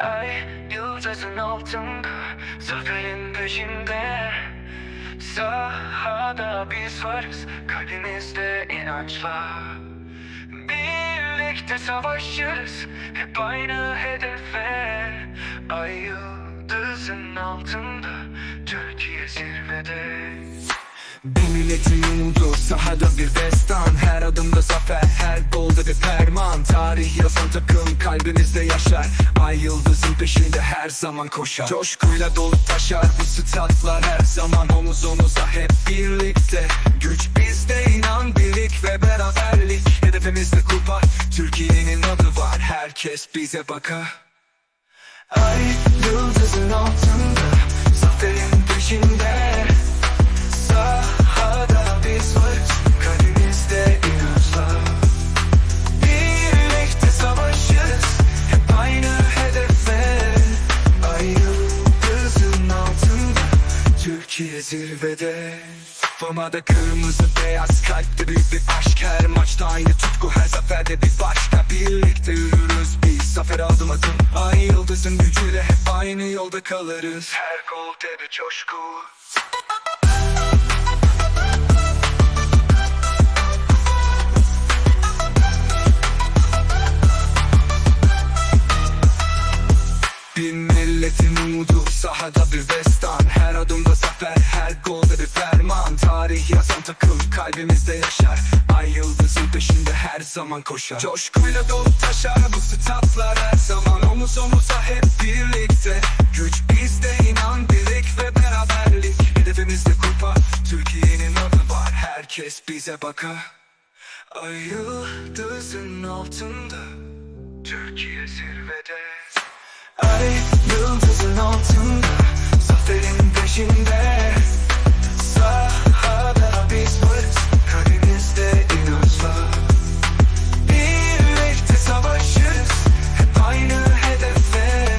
Ay yıldızın altında Zaferin peşinde. Sahada biz varız Kalbimizde inançla. Birlikte savaşırız Hep aynı hedefe. Ay yıldızın altında Türkiye zirvede. Bir milletin umudu sahada bir destan. Her adımda zafer her golda bir ferman. Tarih yazan takım kalbimizde yaşar. Ay yıldızın peşinde her zaman koşar. Coşkuyla dolup taşar bu statlar her zaman Omuz omuza hep birlikte. Güç bizde inan birlik ve beraberlik. Hedefimizde kupa Türkiye'nin adı var. Herkes bize bakar. Ay Türkiye zirvede. Formada kırmızı beyaz kalpte büyük bir aşk. Her maçta aynı tutku her zaferde bir başka. Birlikte yürürüz biz zafer adım adım. Ay yıldızın gücüyle hep aynı yolda kalırız. Her golde bir coşku Bir milletin umudu sahada bir destan Her adımda zafer her golde bir ferman. Tarih yazan takım kalbimizde yaşar. Ay yıldızın peşinde her zaman koşar. Coşkuyla dolup taşar bu statlar her zaman. Omuz omuza hep birlikte. Güç bizde inan birlik ve beraberlik. Hedefimizde kupa Türkiye'nin adı var. Herkes bize bakar. Ay yıldızın altında Türkiye zirvede Ay altında Zaferin peşinde. Sahada biz varız Kalbimizde inançla Birlikte savaşırız Hep aynı hedefe.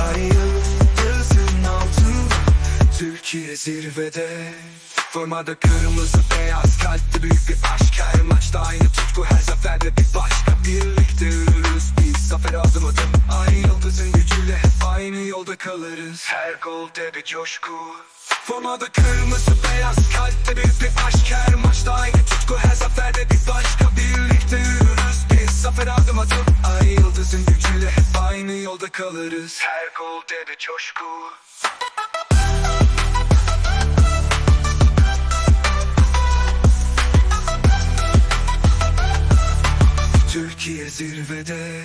Ay yıldızın altında Türkiye zirvede. Formada kırmızı beyaz kalpte büyük bir aşk. Her maçta aynı tutku her zaferde bir başka. Birlikte yürürüz yolda kalırız. Her golde bir coşku. Formada kırmızı beyaz kalpte büyük bir aşk. Her maçta aynı tutku her zaferde bir başka. Birlikte yürürüz biz zafer adım adım Ay yıldızın gücüyle hep aynı yolda kalırız. Her golde bir coşku. Türkiye zirvede